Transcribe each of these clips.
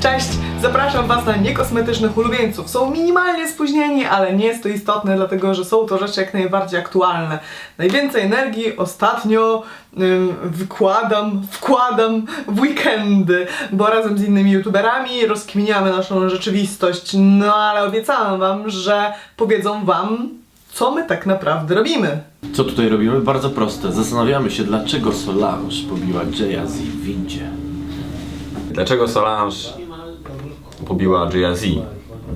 Cześć! Zapraszam Was na niekosmetycznych ulubieńców. Są minimalnie spóźnieni, ale nie jest to istotne, dlatego że są to rzeczy jak najbardziej aktualne. Najwięcej energii ostatnio ym, wykładam, wkładam w weekendy, bo razem z innymi youtuberami rozkminiamy naszą rzeczywistość. No ale obiecałam Wam, że powiedzą Wam, co my tak naprawdę robimy. Co tutaj robimy? Bardzo proste. Zastanawiamy się, dlaczego Solange pobiła Jaya Z w windzie. Dlaczego Solange pobiła Jay-Z?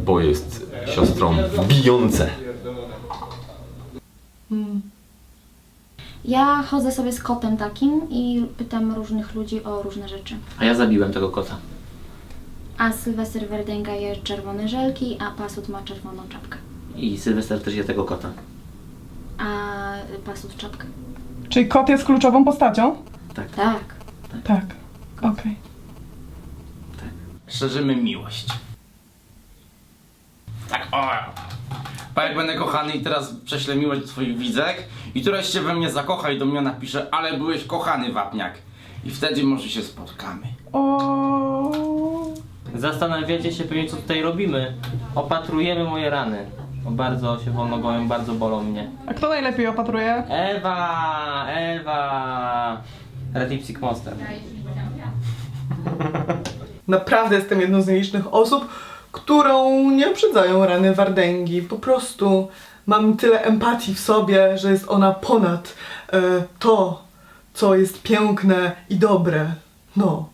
Bo jest siostrą w Beyoncé. Ja chodzę sobie z kotem takim i pytam różnych ludzi o różne rzeczy. A ja zabiłem tego kota. A Sylwester Werdęga je czerwone żelki, a Pasut ma czerwoną czapkę. I Sylwester też je tego kota. A Pasut czapkę. Czyli kot jest kluczową postacią? Tak. Tak. Tak. Okej. Szerzymy miłość. Tak, o. Bo jak będę kochany i teraz prześlę miłość do swoich widzek i któraś się we mnie zakocha i do mnie napisze, ale byłeś kochany wapniak. I wtedy może się spotkamy. O. Zastanawiacie się pewnie co tutaj robimy. Opatrujemy moje rany. Bo bardzo się wolno goją, bardzo bolą mnie. A kto najlepiej opatruje? Ewa! Ewa! Redipsic Monster. Naprawdę jestem jedną z nielicznych osób, którą nie uprzedzają rany Wardęgi. Po prostu mam tyle empatii w sobie, że jest ona ponad e, to, co jest piękne i dobre. No.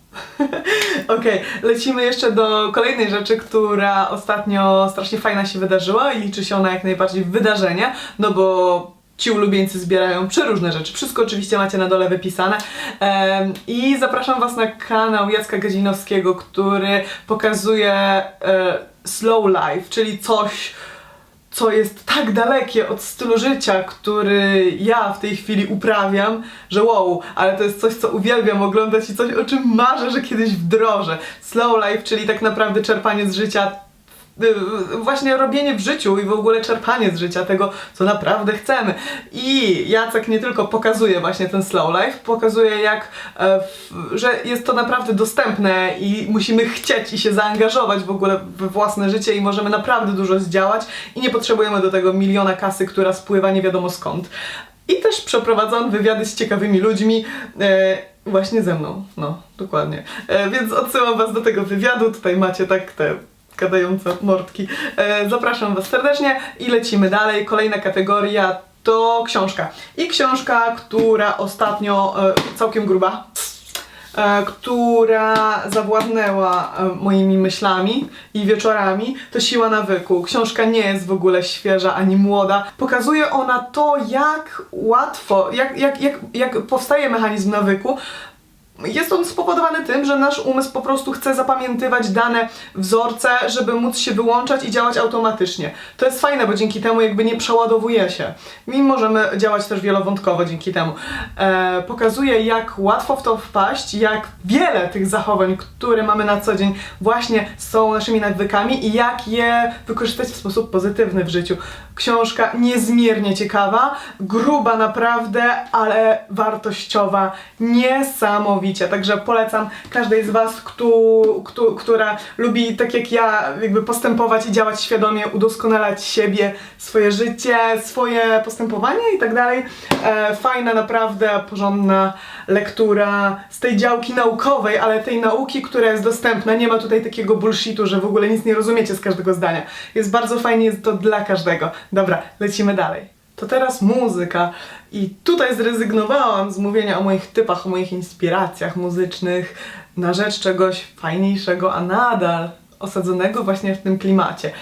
Okej, lecimy jeszcze do kolejnej rzeczy, która ostatnio strasznie fajna się wydarzyła i liczy się ona jak najbardziej w wydarzenie, no bo ci ulubieńcy zbierają przeróżne rzeczy. Wszystko oczywiście macie na dole wypisane. Em, I zapraszam Was na kanał Jacka Gadzinowskiego, który pokazuje e, slow life, czyli coś, co jest tak dalekie od stylu życia, który ja w tej chwili uprawiam, że wow, ale to jest coś, co uwielbiam oglądać i coś, o czym marzę, że kiedyś wdrożę. Slow life, czyli tak naprawdę czerpanie z życia właśnie robienie w życiu i w ogóle czerpanie z życia tego, co naprawdę chcemy. I Jacek nie tylko pokazuje właśnie ten slow life, pokazuje jak, e, że jest to naprawdę dostępne i musimy chcieć i się zaangażować w ogóle we własne życie i możemy naprawdę dużo zdziałać i nie potrzebujemy do tego miliona kasy, która spływa nie wiadomo skąd. I też przeprowadza on wywiady z ciekawymi ludźmi, e, właśnie ze mną, no, dokładnie. E, więc odsyłam was do tego wywiadu, tutaj macie tak te gadające mordki. E, zapraszam was serdecznie i lecimy dalej. Kolejna kategoria to książka. I książka, która ostatnio e, całkiem gruba, e, która zawładnęła moimi myślami i wieczorami, to Siła Nawyku. Książka nie jest w ogóle świeża ani młoda. Pokazuje ona to, jak łatwo, jak, jak, jak, jak powstaje mechanizm nawyku, jest on spowodowany tym, że nasz umysł po prostu chce zapamiętywać dane wzorce, żeby móc się wyłączać i działać automatycznie. To jest fajne, bo dzięki temu jakby nie przeładowuje się. I możemy działać też wielowątkowo dzięki temu. E, pokazuje, jak łatwo w to wpaść, jak wiele tych zachowań, które mamy na co dzień, właśnie są naszymi nawykami i jak je wykorzystać w sposób pozytywny w życiu. Książka niezmiernie ciekawa, gruba naprawdę, ale wartościowa niesamowicie. Także polecam każdej z Was, kto, kto, która lubi tak jak ja jakby postępować i działać świadomie, udoskonalać siebie, swoje życie, swoje postępowanie i tak dalej. E, Fajna, naprawdę porządna lektura z tej działki naukowej, ale tej nauki, która jest dostępna. Nie ma tutaj takiego bullshitu, że w ogóle nic nie rozumiecie z każdego zdania. Jest bardzo fajnie, jest to dla każdego. Dobra, lecimy dalej. To teraz muzyka. I tutaj zrezygnowałam z mówienia o moich typach, o moich inspiracjach muzycznych na rzecz czegoś fajniejszego, a nadal osadzonego właśnie w tym klimacie.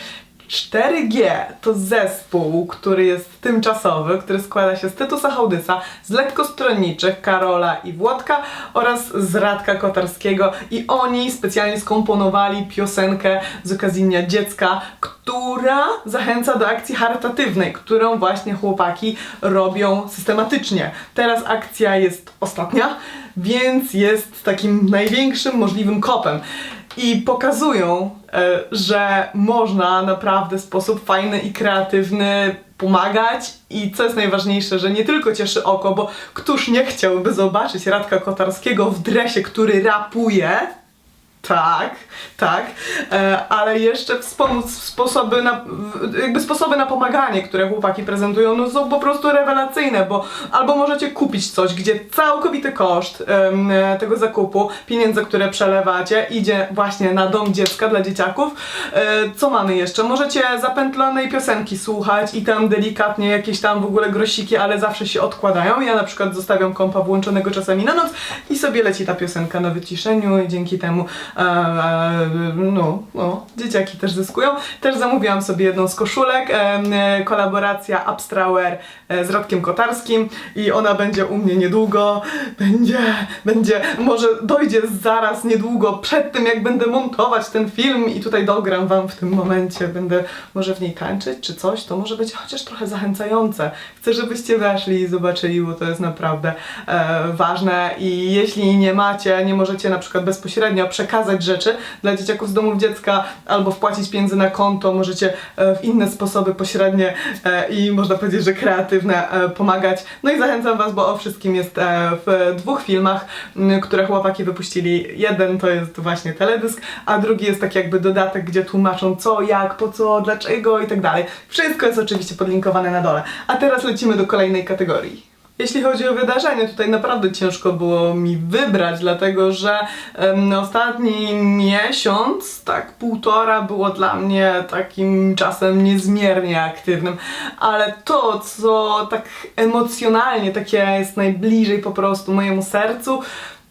4G to zespół, który jest tymczasowy, który składa się z Tytusa Hołdysa, z lekkostronniczych Karola i Włodka oraz z Radka Kotarskiego i oni specjalnie skomponowali piosenkę z okazji Dnia Dziecka, która zachęca do akcji charytatywnej, którą właśnie chłopaki robią systematycznie. Teraz akcja jest ostatnia, więc jest takim największym możliwym kopem i pokazują, że można naprawdę w sposób fajny i kreatywny pomagać i co jest najważniejsze, że nie tylko cieszy oko, bo któż nie chciałby zobaczyć Radka Kotarskiego w dresie, który rapuje, Tak, tak, e, ale jeszcze wspomóc sposoby na, jakby sposoby na pomaganie, które chłopaki prezentują, no są po prostu rewelacyjne, bo albo możecie kupić coś, gdzie całkowity koszt e, tego zakupu, pieniędzy, które przelewacie, idzie właśnie na dom dziecka dla dzieciaków. E, co mamy jeszcze? Możecie zapętlonej piosenki słuchać i tam delikatnie jakieś tam w ogóle grosiki, ale zawsze się odkładają. Ja na przykład zostawiam kompa włączonego czasami na noc i sobie leci ta piosenka na wyciszeniu i dzięki temu no, no, dzieciaki też zyskują. Też zamówiłam sobie jedną z koszulek, e, e, kolaboracja Abstrauer e, z Rodkiem Kotarskim i ona będzie u mnie niedługo, będzie, będzie, może dojdzie zaraz niedługo przed tym jak będę montować ten film i tutaj dogram wam w tym momencie, będę może w niej tańczyć czy coś, to może być chociaż trochę zachęcające. Chcę, żebyście weszli i zobaczyli, bo to jest naprawdę e, ważne i jeśli nie macie, nie możecie na przykład bezpośrednio przekazać rzeczy dla dzieciaków z domów dziecka albo wpłacić pieniędzy na konto, możecie e, w inne sposoby pośrednie e, i można powiedzieć, że kreatywne e, pomagać. No i zachęcam was, bo o wszystkim jest w dwóch filmach, które chłopaki wypuścili. Jeden to jest właśnie teledysk, a drugi jest tak jakby dodatek, gdzie tłumaczą co, jak, po co, dlaczego i tak dalej. Wszystko jest oczywiście podlinkowane na dole. A teraz lecimy do kolejnej kategorii. Jeśli chodzi o wydarzenie, tutaj naprawdę ciężko było mi wybrać, dlatego że em, ostatni miesiąc, tak półtora, było dla mnie takim czasem niezmiernie aktywnym, ale to, co tak emocjonalnie, takie jest najbliżej po prostu mojemu sercu,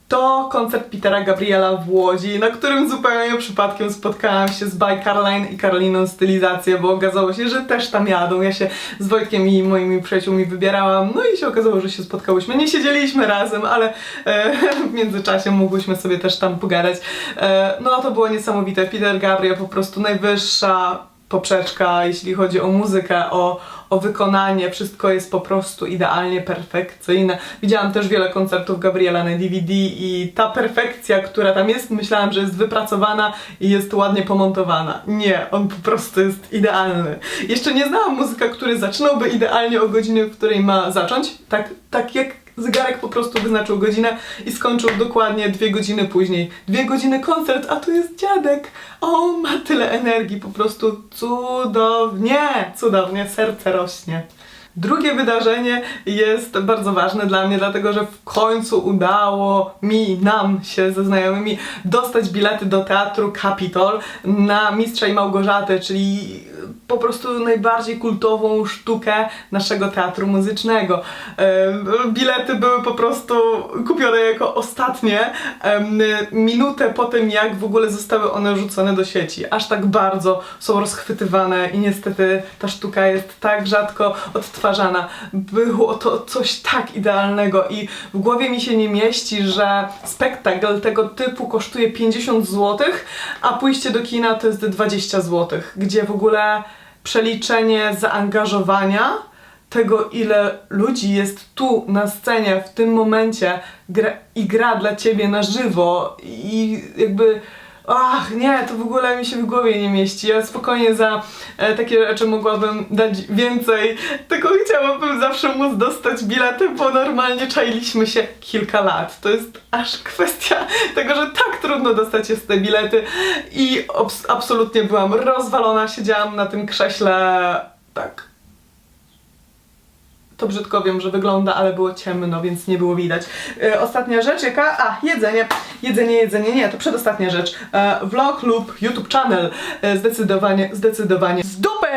to koncert Petera Gabriela w Łodzi, na którym zupełnie przypadkiem spotkałam się z By Caroline i Karoliną Stylizację, bo okazało się, że też tam jadą. Ja się z Wojtkiem i moimi przyjaciółmi wybierałam, no i się okazało, że się spotkałyśmy. Nie siedzieliśmy razem, ale e, w międzyczasie mogłyśmy sobie też tam pogadać. E, no to było niesamowite. Peter Gabriel po prostu najwyższa poprzeczka, jeśli chodzi o muzykę, o, o wykonanie, wszystko jest po prostu idealnie perfekcyjne. Widziałam też wiele koncertów Gabriela na DVD i ta perfekcja, która tam jest, myślałam, że jest wypracowana i jest ładnie pomontowana. Nie, on po prostu jest idealny. Jeszcze nie znałam muzyka, który zaczynałby idealnie o godzinie, w której ma zacząć. Tak, tak jak zegarek po prostu wyznaczył godzinę i skończył dokładnie dwie godziny później. Dwie godziny koncert, a tu jest dziadek. On ma tyle energii, po prostu cudownie, cudownie, serce rośnie. Drugie wydarzenie jest bardzo ważne dla mnie, dlatego że w końcu udało mi, nam się ze znajomymi dostać bilety do teatru Capitol na Mistrza i Małgorzatę, czyli po prostu najbardziej kultową sztukę naszego teatru muzycznego. Bilety były po prostu kupione jako ostatnie minutę po tym, jak w ogóle zostały one rzucone do sieci. Aż tak bardzo są rozchwytywane i niestety ta sztuka jest tak rzadko odtwarzana. Było to coś tak idealnego i w głowie mi się nie mieści, że spektakl tego typu kosztuje 50 zł, a pójście do kina to jest 20 zł, gdzie w ogóle przeliczenie zaangażowania tego, ile ludzi jest tu na scenie w tym momencie gra, i gra dla ciebie na żywo i jakby ach nie, to w ogóle mi się w głowie nie mieści. Ja spokojnie za e, takie rzeczy mogłabym dać więcej, tylko chciałabym zawsze móc dostać bilety, bo normalnie czailiśmy się kilka lat. To jest aż kwestia tego, że tak trudno dostać jest te bilety i absolutnie byłam rozwalona, siedziałam na tym krześle tak to brzydko wiem, że wygląda, ale było ciemno, więc nie było widać. E, ostatnia rzecz, jaka? A, jedzenie. Jedzenie, jedzenie, nie, to przedostatnia rzecz. E, vlog lub YouTube channel. E, zdecydowanie, zdecydowanie. Z dupy!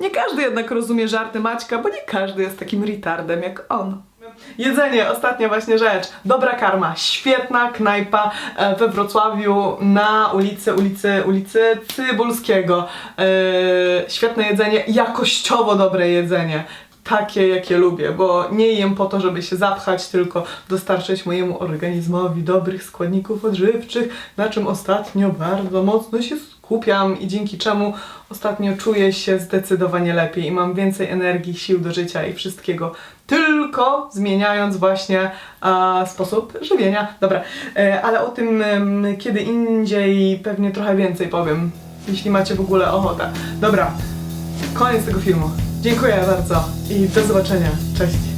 Nie każdy jednak rozumie żarty Maćka, bo nie każdy jest takim retardem jak on. Jedzenie, ostatnia właśnie rzecz. Dobra karma, świetna knajpa we Wrocławiu na ulicy, ulicy, ulicy Cybulskiego. Świetne jedzenie, jakościowo dobre jedzenie. Takie, jakie lubię, bo nie jem po to, żeby się zapchać, tylko dostarczyć mojemu organizmowi dobrych składników odżywczych, na czym ostatnio bardzo mocno się skupiam i dzięki czemu ostatnio czuję się zdecydowanie lepiej i mam więcej energii, sił do życia i wszystkiego. Tylko zmieniając właśnie e, sposób żywienia. Dobra, e, ale o tym em, kiedy indziej pewnie trochę więcej powiem, jeśli macie w ogóle ochotę. Dobra, koniec tego filmu. Dziękuję bardzo i do zobaczenia. Cześć.